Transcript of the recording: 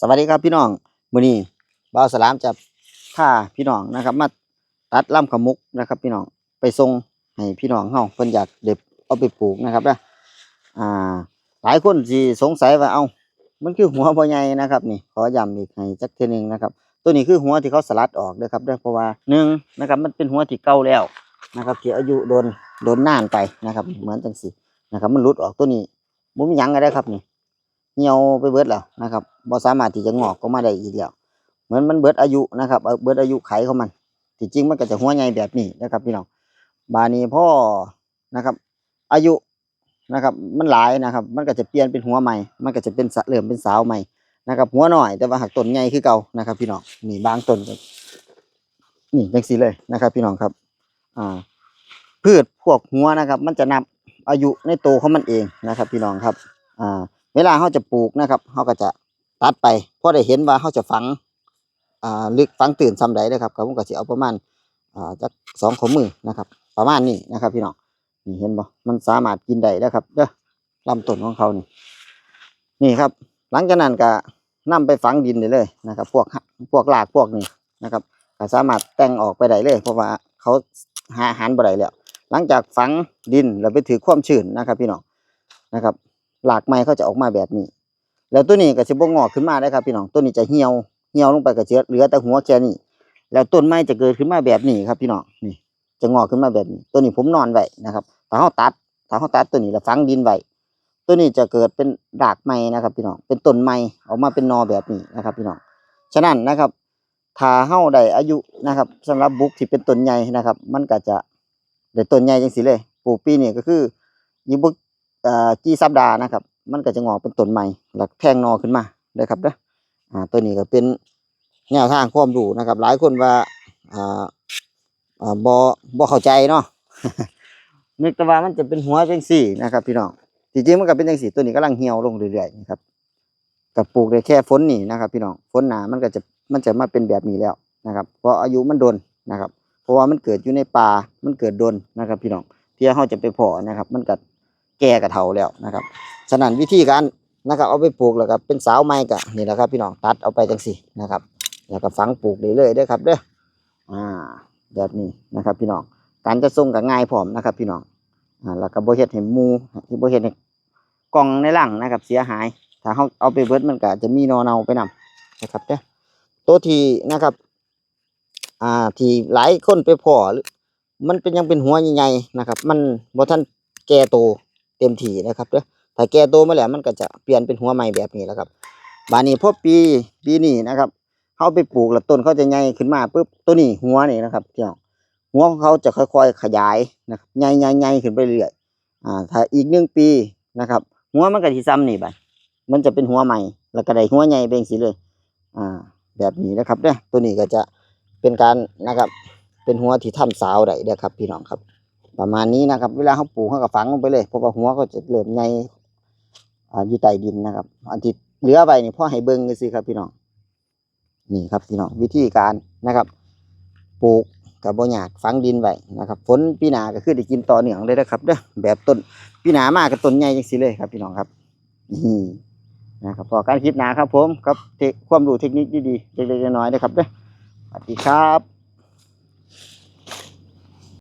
สวัสดีครับพี่น้องมื้อนี้บ่าวสลามจะพาพี่น้องนะครับ มาตัดลำขมุกนะครับ พี่น้องไปส่งให้พี่น้องเฮาเพิ่นอยากเด็บเอาไปปลูกนะครับนะอ่า หลายคนสิสงสัยว่าเอ้ามันคือหัวบ่ใหญ่นะครับ นี่ขอย้ำอีกให้จักเทื่อหนึงนะครับ ตัวนี้คือหัวที่เขาสลัดออกเด้อครับเด้อเพราะว่าหนึ่งนะครับ มันเป็นหัวที่เก่าแล้วนะครับที่อายุโดนโดนนานไปนะครับ เหมือนจังซี่นะครับ มันหลุดออกตัวนี้บ่มีหยังก็ได้ครับนี่ เหี่ยวไปเบิดแล้วนะครับบ่สามารถที่จะงอกก็มาได้อีกแล้ว เหมือนมันเบิดอายุนะครับเบิดอายุไขของมันที่จริงมันก็จะหัวใหญ่แบบนี้นะครับพี่น้องบานี้พ่อนะครับ อายุนะครับ มันหลายนะครับ มันก็จะเปลี่ยนเป็นหัวใหม่ มันก็จะเป็นสะเริ่มเป็นสาวใหม่นะครับ หัวหน่อยแต่ว่าหักต้นใหญ่คือเก่านะครับ พี่น้องนี่บางต้นนี่จังซี่เลยนะครับ พี่น้องครับ อ่า พืชพวกหัวนะครับ มันจะนับอายุในโตของมันเองนะครับ พี่น้องครับ อ่า เวลาเขาจะปลูกนะครับเขาก็จะตัดไปเพราะได้เห็นว่าเขาจะฝังอ่าลึกฝังตื่นซ้ำใดนะครับครับผมก็จะเอาประมาณอ่าจักสองข้อมือนะครับ ประมาณนี้นะครับ พี่น้องนี่เห็นบ่มันสามารถกินได้นะครับเด้อลำต้นของเขานี่นี่ครับ หลังจากนั้นก็นํไปฝังดินได้เลยนะครับ พวกพวกรากพวกนี้นะครับก็สามารถแต่งออกไปได้เลย เพราะว่าเขาหาอาหารบ่ได้แล้ว หลังจากฝังดินแล้วไปถือความชื้นนะครับ พี่น้องนะครับ หลากไม้เขาจะออกมาแบบนี้ แล้วตัวนี้ก็จะบ่งอกขึ้นมาได้ครับพี่น้องตัวนี้จะเหี่ยวเหี่ยวลงไปก็จะเหลือแต่หัวแค่นี้แล้วต้นไม้จะเกิดขึ้นมาแบบนี้ครับพี่น้องนี่จะงอกขึ้นมาแบบนี้ ตัวนี้ผมนอนไว้นะครับถ้าเขาตัดถ้าเขาตัดตัวนี้แล้วฝังดินไว้ตัวนี้จะเกิดเป็นรากไม้นะครับ พี่น้องเป็นต้นไม้ออกมาเป็นนอแบบนี้นะครับ พี่น้องฉะนั้นนะครับถ้าเฮาได้อายุนะครับสำหรับบุกที่เป็นต้นใหญ่นะครับ มันก็จะได้ต้นใหญ่จังสิเลยปลูกปีนี้ก็คือยิบุก อ่อกี่สัปดาห์นะครับ มันก็จะงอกเป็นต้นใหม่แล้วแทงนอขึ้นมาเด้อครับเด้ออ่าตัวนี้ก็เป็นแนวทางความรู้นะครับ หลายคนว่าอ่าอ่าบ่บ่เข้าใจเนาะนึกแต่ว่ามันจะเป็นหัวจังสี่นะครับ พี่น้องจริงๆมันก็เป็นจังสี่ตัวนี้กำลังเหี่ยวลงเรื่อยๆนะครับกับปลูกได้แค่ฝนนี่นะครับ พี่น้องฝนหนามันก็จะมันจะมาเป็นแบบนี้แล้วนะครับเพราะอายุมันโดนนะครับ เพราะว่ามันเกิดอยู่ในป่ามันเกิดโดนนะครับ พี่น้องเที่ยเขาจะไปเพอนะครับ มันก็แก่กับเฒ่าแล้วนะครับฉะนั้นวิธีการนะครับเอาไปปลูกแล้วก็เป็นสาวไม้กะนี่แหละครับ พี่น้องตัดเอาไปจังสี่นะครับ แล้วก็ฝังปลูกได้เลยเด้อครับเด้ออ่าแบบนี้นะครับ พี่น้องการจะส่งกับง่ายพร้อมนะครับ พี่น้องอ่าแล้วก็บ่เฮ็ดให้หมูที่บ่เฮ็ดให้กล่องในหลังนะครับ เสียหาย ถ้าเขาเอาไปเบิร์ดมันก็จะมีนอเนาไปนำนะครับเด้อตัวทีนะครับอ่าที่หลายคนไปพอหรือมันเป็นยังเป็นหัวใหญ่ๆนะครับ มันบ่ทันแก่โต เต็มที่นะครับเด้อถ้าแก่โตมาแล้วมันก็จะเปลี่ยนเป็นหัวใหม่แบบนี้แล้วครับบานนี้พอปีปีนี้นะครับเขาไปปลูกแล้วต้นเขาจะใหญ่ขึ้นมาปุ๊บตัวนี้หัวนี่นะครับพี่น้องหัวของเขาจะค่อยๆขยายนะครับใหญ่ใหญ่ใหญ่ขึ้นไปเรื่อยอ่าถ้าอีกหนึ่งปีนะครับ หัวมันก็ที่ซ้ำนี่บัดมันจะเป็นหัวใหม่ แล้วก็ได้หัวใหญ่เบ่งสีเลยอ่าแบบนี้นะครับเนี่ยตัวนี้ก็จะเป็นการนะครับ เป็นหัวที่ทำสาวได้เด้อครับพี่น้องครับ ประมาณนี้นะครับ เวลาเขาปลูกเขาก็ฝังลงไปเลยเพราะว่าหัวเขาจะเริ่มใหญ่อยู่ใต้ดินนะครับ อันที่เหลือไปนี่พ่อให้เบิ้งสิครับพี่น้องนี่ครับพี่น้องวิธีการนะครับ ปลูกกับบ่ยากฝังดินไว้นะครับฝนปีหนาก็คือได้กินต่อเนื่องเลยนะครับเด้อแบบต้นปีหนามากกับต้นใหญ่จังสิเลยครับ พี่น้องครับนี่นะครับพอการคิดหนาครับผมครับเทคความรู้เทคนิคดีๆเล็กๆน้อยๆนะครับเด้อสวัสดีครับ